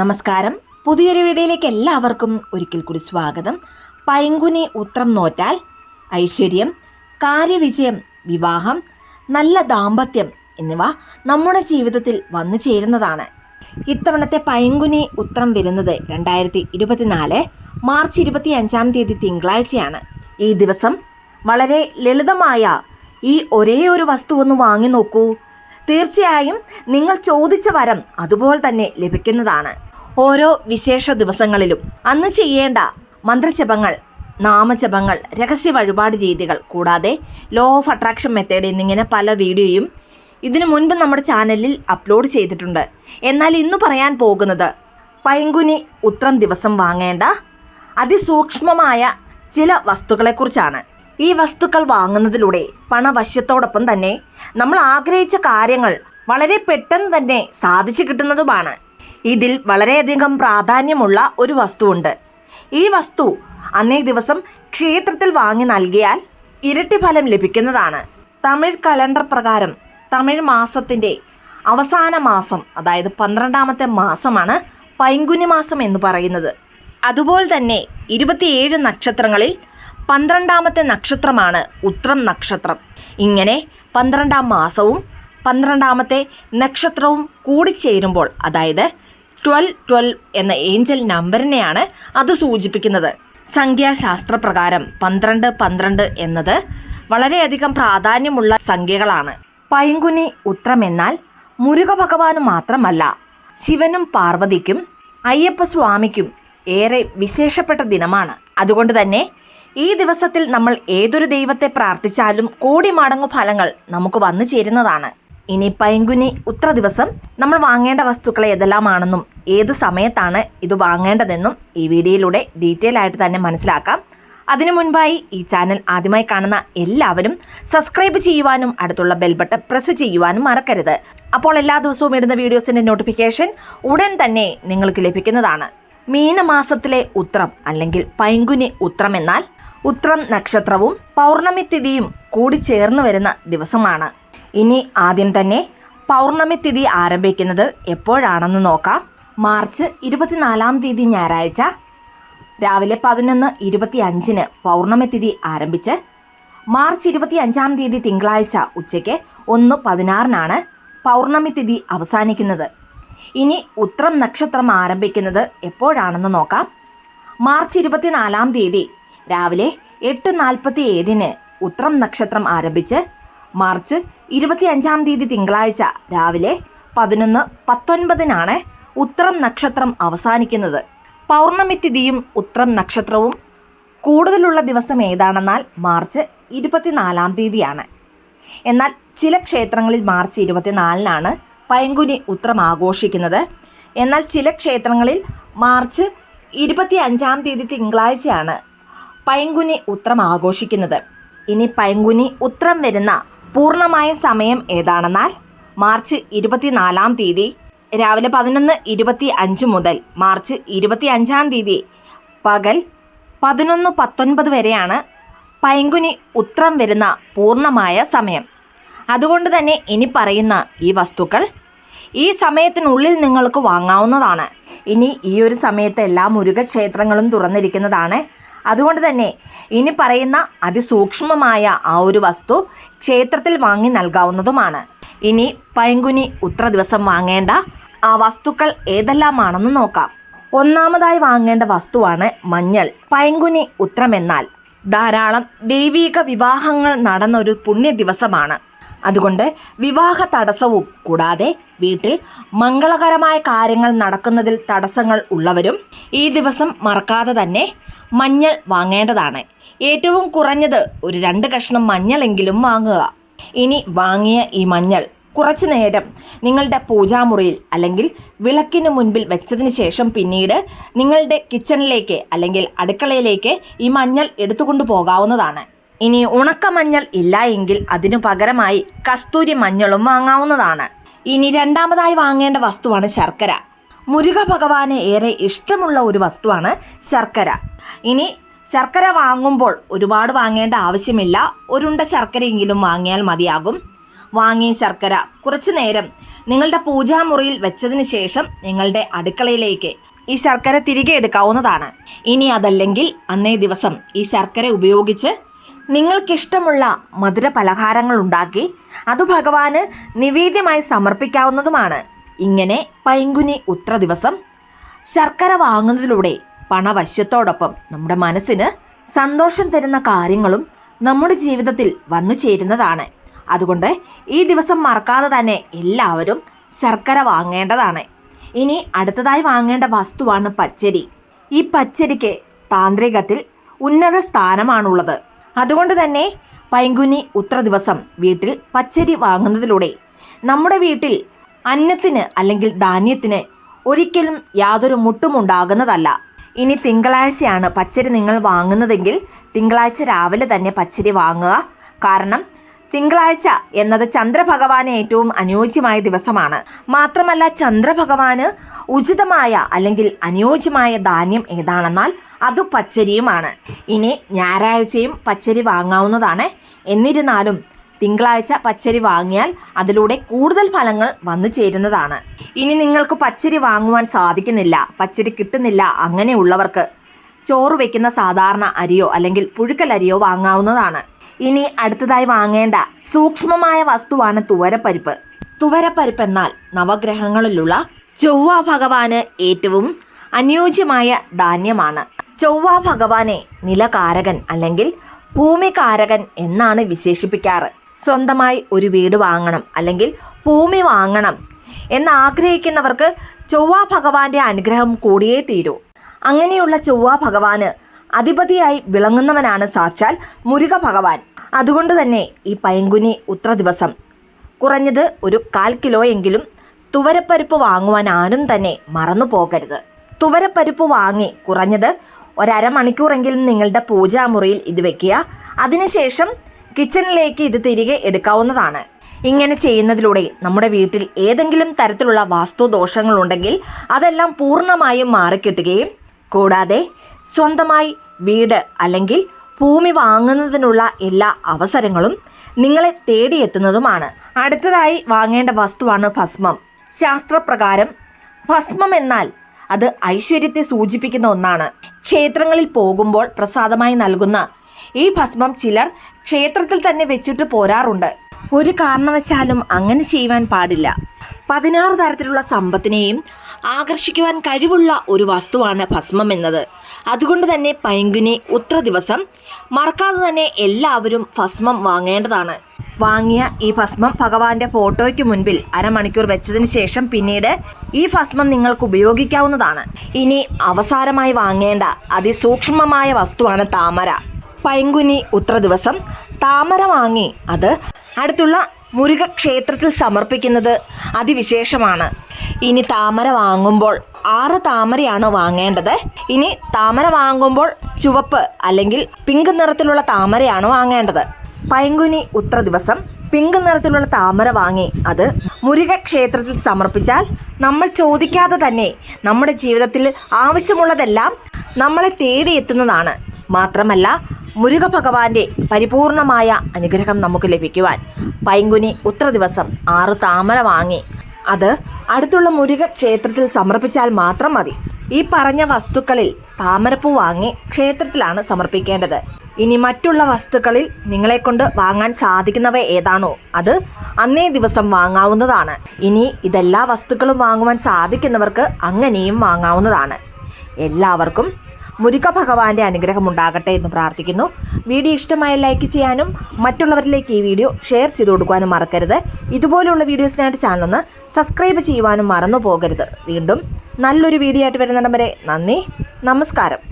നമസ്കാരം. പുതിയൊരു വീഡിയോയിലേക്ക് എല്ലാവർക്കും ഒരിക്കൽ കൂടി സ്വാഗതം. പൈങ്കുനി ഉത്രം നോറ്റാൽ ഐശ്വര്യം കാര്യവിജയം വിവാഹം നല്ല ദാമ്പത്യം എന്നിവ നമ്മുടെ ജീവിതത്തിൽ വന്നു ചേരുന്നതാണ്. ഇത്തവണത്തെ പൈങ്കുനി ഉത്രം വരുന്നത് രണ്ടായിരത്തി ഇരുപത്തിനാല് മാർച്ച് ഇരുപത്തി അഞ്ചാം തീയതി തിങ്കളാഴ്ചയാണ്. ഈ ദിവസം വളരെ ലളിതമായ ഈ ഒരേ ഒരു വസ്തു ഒന്ന് വാങ്ങി നോക്കൂ. തീർച്ചയായും നിങ്ങൾ ചോദിച്ച വരം അതുപോലെ തന്നെ ലഭിക്കുന്നതാണ്. ഓരോ വിശേഷ ദിവസങ്ങളിലും അന്ന് ചെയ്യേണ്ട മന്ത്രജപങ്ങൾ നാമജപങ്ങൾ രഹസ്യ വഴിപാട് രീതികൾ കൂടാതെ ലോ ഓഫ് അട്രാക്ഷൻ മെത്തേഡ് എന്നിങ്ങനെ പല വീഡിയോയും ഇതിനു മുൻപ് നമ്മുടെ ചാനലിൽ അപ്ലോഡ് ചെയ്തിട്ടുണ്ട്. എന്നാൽ ഇന്ന് പറയാൻ പോകുന്നത് പൈങ്കുനി ഉത്രം ദിവസം വാങ്ങേണ്ട അതിസൂക്ഷ്മമായ ചില വസ്തുക്കളെക്കുറിച്ചാണ്. ഈ വസ്തുക്കൾ വാങ്ങുന്നതിലൂടെ പണവശ്യത്തോടൊപ്പം തന്നെ നമ്മൾ ആഗ്രഹിച്ച കാര്യങ്ങൾ വളരെ പെട്ടെന്ന് തന്നെ സാധിച്ചു കിട്ടുന്നതുമാണ്. ഇതിൽ വളരെയധികം പ്രാധാന്യമുള്ള ഒരു വസ്തുവുണ്ട്. ഈ വസ്തു അന്നേ ദിവസം ക്ഷേത്രത്തിൽ വാങ്ങി നൽകിയാൽ ഇരട്ടി ഫലം ലഭിക്കുന്നതാണ്. തമിഴ് കലണ്ടർ പ്രകാരം തമിഴ് മാസത്തിന്റെ അവസാന മാസം അതായത് പന്ത്രണ്ടാമത്തെ മാസമാണ് പൈങ്കുനി മാസം എന്ന് പറയുന്നത്. അതുപോലെ തന്നെ ഇരുപത്തിയേഴ് നക്ഷത്രങ്ങളിൽ പന്ത്രണ്ടാമത്തെ നക്ഷത്രമാണ് ഉത്രം നക്ഷത്രം. ഇങ്ങനെ പന്ത്രണ്ടാം മാസവും പന്ത്രണ്ടാമത്തെ നക്ഷത്രവും കൂടിച്ചേരുമ്പോൾ അതായത് ട്വൽവ് ട്വൽവ് എന്ന ഏഞ്ചൽ നമ്പറിനെയാണ് അത് സൂചിപ്പിക്കുന്നത്. സംഖ്യാശാസ്ത്രപ്രകാരം പന്ത്രണ്ട് പന്ത്രണ്ട് എന്നത് വളരെയധികം പ്രാധാന്യമുള്ള സംഖ്യകളാണ്. പൈങ്കുനി ഉത്രം എന്നാൽ മുരുക ഭഗവാന് മാത്രമല്ല ശിവനും പാർവതിക്കും അയ്യപ്പ സ്വാമിക്കും ഏറെ വിശേഷപ്പെട്ട ദിനമാണ്. അതുകൊണ്ട് തന്നെ ഈ ദിവസത്തിൽ നമ്മൾ ഏതൊരു ദൈവത്തെ പ്രാർത്ഥിച്ചാലും കോടി മടങ്ങു ഫലങ്ങൾ നമുക്ക് വന്നു ചേരുന്നതാണ്. ഇനി പൈങ്കുനി ഉത്ര ദിവസം നമ്മൾ വാങ്ങേണ്ട വസ്തുക്കൾ ഏതെല്ലാമാണെന്നും ഏത് സമയത്താണ് ഇത് വാങ്ങേണ്ടതെന്നും ഈ വീഡിയോയിലൂടെ ഡീറ്റെയിൽ ആയിട്ട് തന്നെ മനസ്സിലാക്കാം. അതിനു മുൻപായി ഈ ചാനൽ ആദ്യമായി കാണുന്ന എല്ലാവരും സബ്സ്ക്രൈബ് ചെയ്യുവാനും അടുത്തുള്ള ബെൽ ബട്ടൺ പ്രസ് ചെയ്യുവാനും മറക്കരുത്. അപ്പോൾ എല്ലാ ദിവസവും ഇടുന്ന വീഡിയോസിന്റെ നോട്ടിഫിക്കേഷൻ ഉടൻ തന്നെ നിങ്ങൾക്ക് ലഭിക്കുന്നതാണ്. മീനമാസത്തിലെ ഉത്രം അല്ലെങ്കിൽ പൈങ്കുനി ഉത്രം എന്നാൽ ഉത്രം നക്ഷത്രവും പൗർണമി തിഥിയും കൂടി ചേർന്ന് വരുന്ന ദിവസമാണ്. ഇനി ആദ്യം തന്നെ പൗർണമി തിഥി ആരംഭിക്കുന്നത് എപ്പോഴാണെന്ന് നോക്കാം. മാർച്ച് ഇരുപത്തിനാലാം തീയതി ഞായറാഴ്ച രാവിലെ പതിനൊന്ന് ഇരുപത്തി അഞ്ചിന് പൗർണമി തിഥി ആരംഭിച്ച് മാർച്ച് ഇരുപത്തി അഞ്ചാം തീയതി തിങ്കളാഴ്ച ഉച്ചയ്ക്ക് ഒന്ന് പതിനാറിനാണ് പൗർണമി തിഥി അവസാനിക്കുന്നത്. ഇനി ഉത്രം നക്ഷത്രം ആരംഭിക്കുന്നത് എപ്പോഴാണെന്ന് നോക്കാം. മാർച്ച് ഇരുപത്തിനാലാം തീയതി രാവിലെ എട്ട് നാൽപ്പത്തി ഏഴിന് ഉത്രം നക്ഷത്രം ആരംഭിച്ച് മാർച്ച് ഇരുപത്തി അഞ്ചാം തീയതി തിങ്കളാഴ്ച രാവിലെ പതിനൊന്ന് പത്തൊൻപതിനാണ് ഉത്രം നക്ഷത്രം അവസാനിക്കുന്നത്. പൗർണമി തിഥിയും ഉത്രം നക്ഷത്രവും കൂടുതലുള്ള ദിവസം ഏതാണെന്നാൽ മാർച്ച് ഇരുപത്തിനാലാം തീയതിയാണ്. എന്നാൽ ചില ക്ഷേത്രങ്ങളിൽ മാർച്ച് ഇരുപത്തിനാലിനാണ് പൈങ്കുനി ഉത്രം ആഘോഷിക്കുന്നത്. എന്നാൽ ചില ക്ഷേത്രങ്ങളിൽ മാർച്ച് ഇരുപത്തി അഞ്ചാം തീയതി തിങ്കളാഴ്ചയാണ് പൈങ്കുനി ഉത്രം ആഘോഷിക്കുന്നത്. ഇനി പൈങ്കുനി ഉത്രം വരുന്ന പൂർണമായ സമയം ഏതാണെന്നാൽ മാർച്ച് ഇരുപത്തിനാലാം തീയതി രാവിലെ പതിനൊന്ന് ഇരുപത്തി അഞ്ച് മുതൽ മാർച്ച് ഇരുപത്തി അഞ്ചാം തീയതി പകൽ പതിനൊന്ന് പത്തൊൻപത് വരെയാണ് പൈങ്കുനി ഉത്രം വരുന്ന പൂർണമായ സമയം. അതുകൊണ്ട് തന്നെ ഇനി പറയുന്ന ഈ വസ്തുക്കൾ ഈ സമയത്തിനുള്ളിൽ നിങ്ങൾക്ക് വാങ്ങാവുന്നതാണ്. ഇനി ഈ ഒരു സമയത്ത് എല്ലാ മുരുകക്ഷേത്രങ്ങളും തുറന്നിരിക്കുന്നതാണ്. അതുകൊണ്ട് തന്നെ ഇനി പറയുന്ന അതിസൂക്ഷ്മമായ ആ ഒരു വസ്തു ക്ഷേത്രത്തിൽ വാങ്ങി നൽകാവുന്നതുമാണ്. ഇനി പൈങ്കുനി ഉത്ര ദിവസം വാങ്ങേണ്ട ആ വസ്തുക്കൾ ഏതെല്ലാമാണെന്ന് നോക്കാം. ഒന്നാമതായി വാങ്ങേണ്ട വസ്തുവാണ് മഞ്ഞൾ. പൈങ്കുനി ഉത്രമെന്നാൽ ധാരാളം ദൈവീക വിവാഹങ്ങൾ നടന്ന ഒരു പുണ്യ ദിവസമാണ് അതുകൊണ്ട് വിവാഹ തടസ്സവും കൂടാതെ വീട്ടിൽ മംഗളകരമായ കാര്യങ്ങൾ നടക്കുന്നതിൽ തടസ്സങ്ങൾ ഉള്ളവരും ഈ ദിവസം മറക്കാതെ തന്നെ മഞ്ഞൾ വാങ്ങേണ്ടതാണ്. ഏറ്റവും കുറഞ്ഞത് ഒരു രണ്ട് കഷ്ണം മഞ്ഞളെങ്കിലും വാങ്ങുക. ഇനി വാങ്ങിയ ഈ മഞ്ഞൾ കുറച്ചു നേരം നിങ്ങളുടെ പൂജാമുറിയിൽ അല്ലെങ്കിൽ വിളക്കിന് മുൻപിൽ വെച്ചതിന് ശേഷം പിന്നീട് നിങ്ങളുടെ കിച്ചണിലേക്ക് അല്ലെങ്കിൽ അടുക്കളയിലേക്ക് ഈ മഞ്ഞൾ എടുത്തുകൊണ്ട് പോകാവുന്നതാണ്. ഇനി ഉണക്കമഞ്ഞൾ ഇല്ല എങ്കിൽ അതിനു പകരമായി കസ്തൂരി മഞ്ഞളും വാങ്ങാവുന്നതാണ്. ഇനി രണ്ടാമതായി വാങ്ങേണ്ട വസ്തുവാണ് ശർക്കര. മുരുക ഭഗവാന് ഏറെ ഇഷ്ടമുള്ള ഒരു വസ്തുവാണ് ശർക്കര. ഇനി ശർക്കര വാങ്ങുമ്പോൾ ഒരുപാട് വാങ്ങേണ്ട ആവശ്യമില്ല. ഒരുണ്ട ശർക്കരയെങ്കിലും വാങ്ങിയാൽ മതിയാകും. വാങ്ങിയ ശർക്കര കുറച്ചു നേരം നിങ്ങളുടെ പൂജാമുറിയിൽ വെച്ചതിന് ശേഷം നിങ്ങളുടെ അടുക്കളയിലേക്ക് ഈ ശർക്കര തിരികെ എടുക്കാവുന്നതാണ്. ഇനി അതല്ലെങ്കിൽ അന്നേ ദിവസം ഈ ശർക്കര ഉപയോഗിച്ച് നിങ്ങൾക്കിഷ്ടമുള്ള മധുര പലഹാരങ്ങൾ ഉണ്ടാക്കി അത് ഭഗവാന് നിവേദ്യമായി സമർപ്പിക്കാവുന്നതുമാണ്. ഇങ്ങനെ പൈങ്കുനി ഉത്ര ദിവസം ശർക്കര വാങ്ങുന്നതിലൂടെ പണവശ്യത്തോടൊപ്പം നമ്മുടെ മനസ്സിന് സന്തോഷം തരുന്ന കാര്യങ്ങളും നമ്മുടെ ജീവിതത്തിൽ വന്നു ചേരുന്നതാണ്. അതുകൊണ്ട് ഈ ദിവസം മറക്കാതെ തന്നെ എല്ലാവരും ശർക്കര വാങ്ങേണ്ടതാണ്. ഇനി അടുത്തതായി വാങ്ങേണ്ട വസ്തുവാണ് പച്ചരി. ഈ പച്ചരിക്ക് താന്ത്രികത്തിൽ ഉന്നത സ്ഥാനമാണുള്ളത്. അതുകൊണ്ട് തന്നെ പൈങ്കുനി ഉത്ര ദിവസം വീട്ടിൽ പച്ചരി വാങ്ങുന്നതിലൂടെ നമ്മുടെ വീട്ടിൽ അന്നത്തിന് അല്ലെങ്കിൽ ധാന്യത്തിന് ഒരിക്കലും യാതൊരു മുട്ടും ഉണ്ടാകുന്നതല്ല. ഇനി തിങ്കളാഴ്ചയാണ് പച്ചരി നിങ്ങൾ വാങ്ങുന്നതെങ്കിൽ തിങ്കളാഴ്ച രാവിലെ തന്നെ പച്ചരി വാങ്ങുക. കാരണം തിങ്കളാഴ്ച എന്നത് ചന്ദ്രഭഗവാന് ഏറ്റവും അനുയോജ്യമായ ദിവസമാണ്. മാത്രമല്ല ചന്ദ്രഭഗവാന് ഉചിതമായ അല്ലെങ്കിൽ അനുയോജ്യമായ ധാന്യം ഏതാണെന്നാൽ അത് പച്ചരിയുമാണ്. ഇനി ഞായറാഴ്ചയും പച്ചരി വാങ്ങാവുന്നതാണ്. എന്നിരുന്നാലും തിങ്കളാഴ്ച പച്ചരി വാങ്ങിയാൽ അതിലൂടെ കൂടുതൽ ഫലങ്ങൾ വന്നു ചേരുന്നതാണ്. ഇനി നിങ്ങൾക്ക് പച്ചരി വാങ്ങുവാൻ സാധിക്കുന്നില്ല പച്ചരി കിട്ടുന്നില്ല അങ്ങനെയുള്ളവർക്ക് ചോറ് വെക്കുന്ന സാധാരണ അരിയോ അല്ലെങ്കിൽ പുഴുക്കൽ അരിയോ വാങ്ങാവുന്നതാണ്. ഇനി അടുത്തതായി വാങ്ങേണ്ട സൂക്ഷ്മമായ വസ്തുവാണ് തുവരപ്പരിപ്പ്. തുവരപ്പരിപ്പ് എന്നാൽ നവഗ്രഹങ്ങളിലുള്ള ചൊവ്വ ഭഗവാന് ഏറ്റവും അനുയോജ്യമായ ധാന്യമാണ്. ചൊവ്വ ഭഗവാനെ നിലകാരകൻ അല്ലെങ്കിൽ ഭൂമികാരകൻ എന്നാണ് വിശേഷിപ്പിക്കാറ്. സ്വന്തമായി ഒരു വീട് വാങ്ങണം അല്ലെങ്കിൽ ഭൂമി വാങ്ങണം എന്നാഗ്രഹിക്കുന്നവർക്ക് ചൊവ്വ ഭഗവാന്റെ അനുഗ്രഹം കൂടിയേ തീരൂ. അങ്ങനെയുള്ള ചൊവ്വ ഭഗവാന് അധിപതിയായി വിളങ്ങുന്നവനാണ് സാക്ഷാൽ മുരുക ഭഗവാൻ. അതുകൊണ്ട് തന്നെ ഈ പൈങ്കുനി ഉത്ര ദിവസം കുറഞ്ഞത് ഒരു കാൽ കിലോ എങ്കിലും തുവരപ്പരിപ്പ് വാങ്ങുവാൻ ആരും തന്നെ മറന്നു പോകരുത് തുവരപ്പരിപ്പ് വാങ്ങി കുറഞ്ഞത് ഒരമണിക്കൂറെങ്കിലും നിങ്ങളുടെ പൂജാമുറിയിൽ ഇത് വെക്കുക. അതിനുശേഷം കിച്ചണിലേക്ക് ഇത് തിരികെ എടുക്കാവുന്നതാണ്. ഇങ്ങനെ ചെയ്യുന്നതിലൂടെ നമ്മുടെ വീട്ടിൽ ഏതെങ്കിലും തരത്തിലുള്ള വാസ്തു വാസ്തുദോഷങ്ങളുണ്ടെങ്കിൽ അതെല്ലാം പൂർണമായും മാറിക്കിട്ടുകയും കൂടാതെ സ്വന്തമായി വീട് അല്ലെങ്കിൽ ഭൂമി വാങ്ങുന്നതിനുള്ള എല്ലാ അവസരങ്ങളും നിങ്ങളെ തേടിയെത്തുന്നതുമാണ്. അടുത്തതായി വാങ്ങേണ്ട വസ്തുവാണ് ഭസ്മം. ശാസ്ത്രപ്രകാരം ഭസ്മം എന്നാൽ അത് ഐശ്വര്യത്തെ സൂചിപ്പിക്കുന്ന ഒന്നാണ്. ക്ഷേത്രങ്ങളിൽ പോകുമ്പോൾ പ്രസാദമായി നൽകുന്ന. ഈ ഭസ്മം ചിലർ ക്ഷേത്രത്തിൽ തന്നെ വെച്ചിട്ട് പോരാറുണ്ട്. ഒരു കാരണവശാലും അങ്ങനെ ചെയ്യുവാൻ പാടില്ല. പതിനാറ് തരത്തിലുള്ള സമ്പത്തിനെയും ആകർഷിക്കുവാൻ കഴിവുള്ള ഒരു വസ്തുവാണ് ഭസ്മം എന്നത്. അതുകൊണ്ട് തന്നെ പൈങ്കുനി ഉത്ര ദിവസം മറക്കാതെ തന്നെ എല്ലാവരും ഭസ്മം വാങ്ങേണ്ടതാണ്. വാങ്ങിയ ഈ ഭസ്മം ഭഗവാന്റെ ഫോട്ടോയ്ക്ക് മുൻപിൽ അരമണിക്കൂർ വെച്ചതിന് ശേഷം പിന്നീട് ഈ ഭസ്മം നിങ്ങൾക്ക് ഉപയോഗിക്കാവുന്നതാണ്. ഇനി അവസാനമായി വാങ്ങേണ്ട അതിസൂക്ഷ്മമായ വസ്തുവാണ് താമര. പൈങ്കുനി ഉത്ര ദിവസം. താമര വാങ്ങി അത് അടുത്തുള്ള മുരുക ക്ഷേത്രത്തിൽ സമർപ്പിക്കുന്നത് അതിവിശേഷമാണ്. ഇനി താമര വാങ്ങുമ്പോൾ ആറ് താമരയാണ് വാങ്ങേണ്ടത്? ഇനി താമര വാങ്ങുമ്പോൾ ചുവപ്പ് അല്ലെങ്കിൽ പിങ്ക് നിറത്തിലുള്ള താമരയാണ് വാങ്ങേണ്ടത്? പൈങ്കുനി ഉത്ര ദിവസം പിങ്ക് നിറത്തിലുള്ള താമര വാങ്ങി അത് മുരുക ക്ഷേത്രത്തിൽ സമർപ്പിച്ചാൽ നമ്മൾ ചോദിക്കാതെ തന്നെ നമ്മുടെ ജീവിതത്തിൽ ആവശ്യമുള്ളതെല്ലാം നമ്മളെ തേടിയെത്തുന്നതാണ് മാത്രമല്ല മുരുക ഭഗവാന്റെ പരിപൂർണമായ അനുഗ്രഹം നമുക്ക് ലഭിക്കുവാൻ പൈങ്കുനി ഉത്ര ദിവസം ആറ് താമര വാങ്ങി അത് അടുത്തുള്ള മുരുക ക്ഷേത്രത്തിൽ സമർപ്പിച്ചാൽ മാത്രം മതി. ഈ പറഞ്ഞ വസ്തുക്കളിൽ താമരപ്പൂ വാങ്ങി ക്ഷേത്രത്തിലാണ് സമർപ്പിക്കേണ്ടത്. ഇനി മറ്റുള്ള വസ്തുക്കളിൽ നിങ്ങളെക്കൊണ്ട് വാങ്ങാൻ സാധിക്കുന്നവ ഏതാണോ അത് അന്നേ ദിവസം വാങ്ങാവുന്നതാണ്. ഇനി ഇതെല്ലാ വസ്തുക്കളും വാങ്ങുവാൻ സാധിക്കുന്നവർക്ക് അങ്ങനെയും വാങ്ങാവുന്നതാണ്. എല്ലാവർക്കും മുരുക ഭഗവാന്റെ അനുഗ്രഹം ഉണ്ടാകട്ടെ എന്ന് പ്രാർത്ഥിക്കുന്നു. വീഡിയോ ഇഷ്ടമായ ലൈക്ക് ചെയ്യാനും മറ്റുള്ളവരിലേക്ക് ഈ വീഡിയോ ഷെയർ ചെയ്ത് കൊടുക്കുവാനും മറക്കരുത്. ഇതുപോലെയുള്ള വീഡിയോസിനായിട്ട് ചാനലൊന്ന് സബ്സ്ക്രൈബ് ചെയ്യുവാനും മറന്നു പോകരുത് വീണ്ടും നല്ലൊരു വീഡിയോ ആയിട്ട് വരുന്നിടം വരെ നന്ദി. നമസ്കാരം.